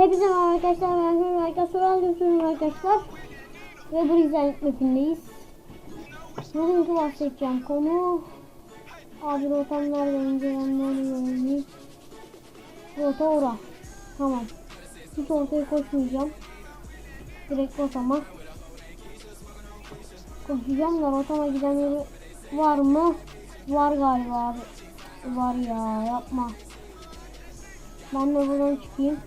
Hepinize arkadaşlar. Ben Hürrem arkadaşlar. Aldım sunuyorum arkadaşlar. Ve bu güzellik mapindeyiz. Bugünkü bahsedeceğim konu Abi rotam nerede önce yanları yöneleyim. Rota ora. Tamam. Hiç ortaya koşmayacağım. Direkt rotama. Koşacağım da rotama giden yeri var mı? Var galiba abi. Var ya yapma. Ben de buradan çıkayım.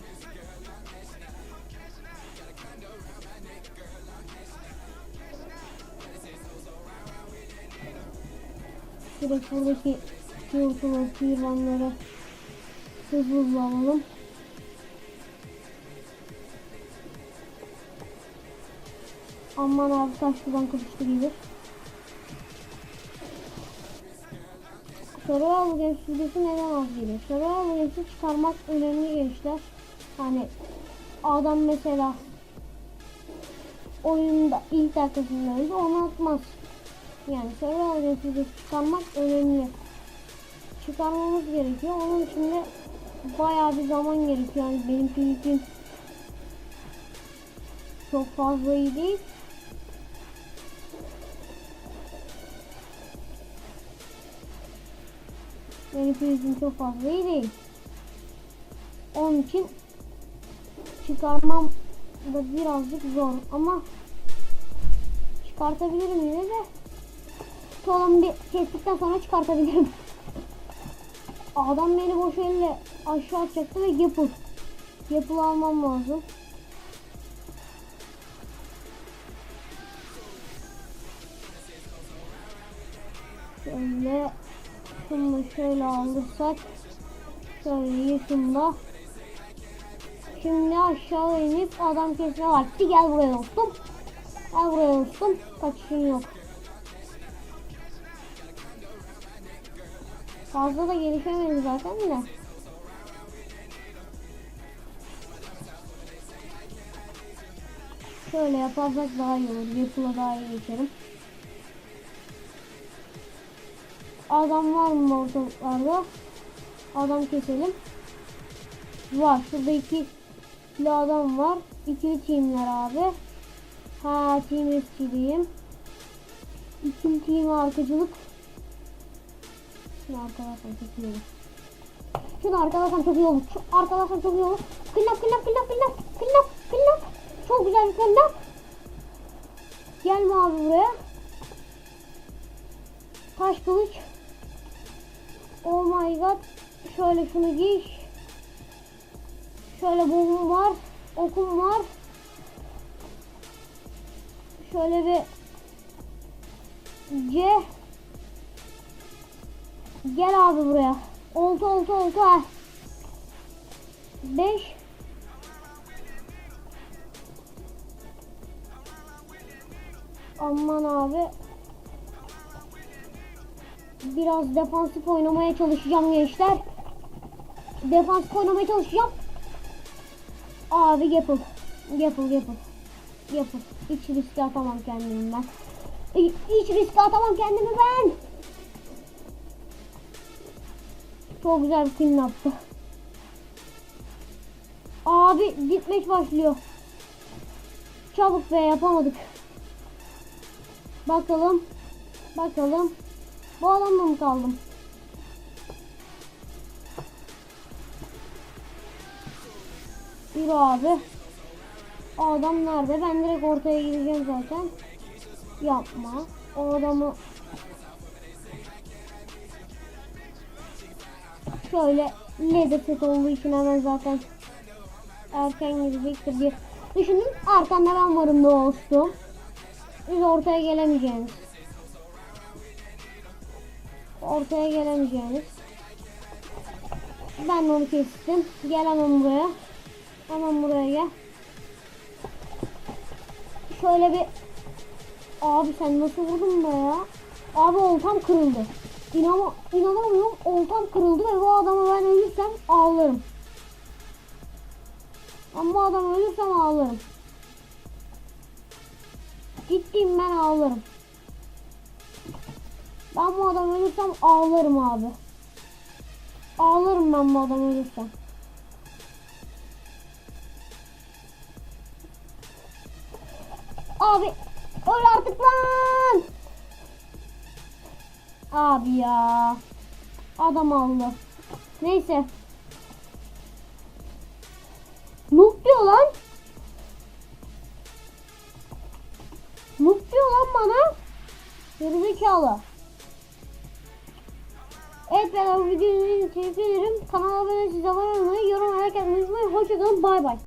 Direkt buradaki yurtulu firmanları hızlı hızlı alalım. Aman abi taş buradan gibi. Survival Games videosu neden az geliyor? Survival Games'i çıkarmak önemli gençler. Hani adam mesela oyunda ilk dakikasında önce onu atmaz. Yani Games videosu çıkarmak önemli. Çıkarmamız gerekiyor. Onun için de bayağı bir zaman gerekiyor. Yani benim PvP'm çok fazla iyi değil. Benim PvP'm çok fazla iyi değil. Onun için çıkarmam da birazcık zor ama çıkartabilirim yine de Tutalım bir kestikten sonra çıkartabilirim. Adam beni boş elle aşağı atacaktı ve yapıl. Yapıl almam lazım. Şöyle şunu şöyle alırsak şöyle şunla Şimdi aşağı inip adam kesme vakti gel buraya dostum. Gel buraya dostum. Kaçışın yok. Fazla da gelişemedim zaten de. Şöyle yaparsak daha iyi olur. Yapıla daha iyi geçerim. Adam var mı ortalıklarda? Adam keselim. Var. Şurada iki ikili adam var. İkili teamler abi. Ha team eskiliyim. İkili team arkacılık. Şunu arkadaşlar çok iyi olur. Şunu arkadaşlar çok iyi olur. Şu arkadaşlar çok iyi olur. Kıllap kıllap kıllap kıllap kıllap kıllap. Çok güzel bir kıllap. Gelme abi buraya. Taş kılıç. Oh my god. Şöyle şunu giy. Şöyle bombum var. Okum var. Şöyle bir C Gel abi buraya. Olta olta olta. 5 Aman abi. Biraz defansif oynamaya çalışacağım gençler. Defansif oynamaya çalışacağım. Abi yapıl. Yapıl yapıl. Yapıl. Hiç riske atamam kendimi ben. Hiç riske atamam kendimi ben. Çok güzel bir film yaptı. Abi gitmek başlıyor. Çabuk be yapamadık. Bakalım. Bakalım. Bu adamla mı kaldım? Yürü abi. O adam nerede? Ben direkt ortaya gideceğim zaten. Yapma. O adamı şöyle set olduğu için hemen zaten erken gidecektir diye düşündüm. Arkanda ben varım dostum. Siz ortaya gelemeyeceğiniz. Ortaya gelemeyeceğiniz. Ben onu kestim. Gel hemen buraya. Hemen buraya gel. Şöyle bir Abi sen nasıl vurdun be ya? Abi oltam kırıldı. İnana, inanamıyorum oltam kırıldı ve bu adamı ben ölürsem ağlarım. Ben bu adamı ölürsem ağlarım. Ciddiyim ben ağlarım. Ben bu adam ölürsem ağlarım abi. Ağlarım ben bu adam ölürsem. Abi öl artık lan. Abi ya. Adam aldı. Neyse. Noob diyor lan. Noob diyor lan bana. Gerizekalı. Evet ben bu videoyu teşekkür ederim. Kanala abone size abone olmayı, yorum yaparken unutmayın. Hoşçakalın. Bay bay.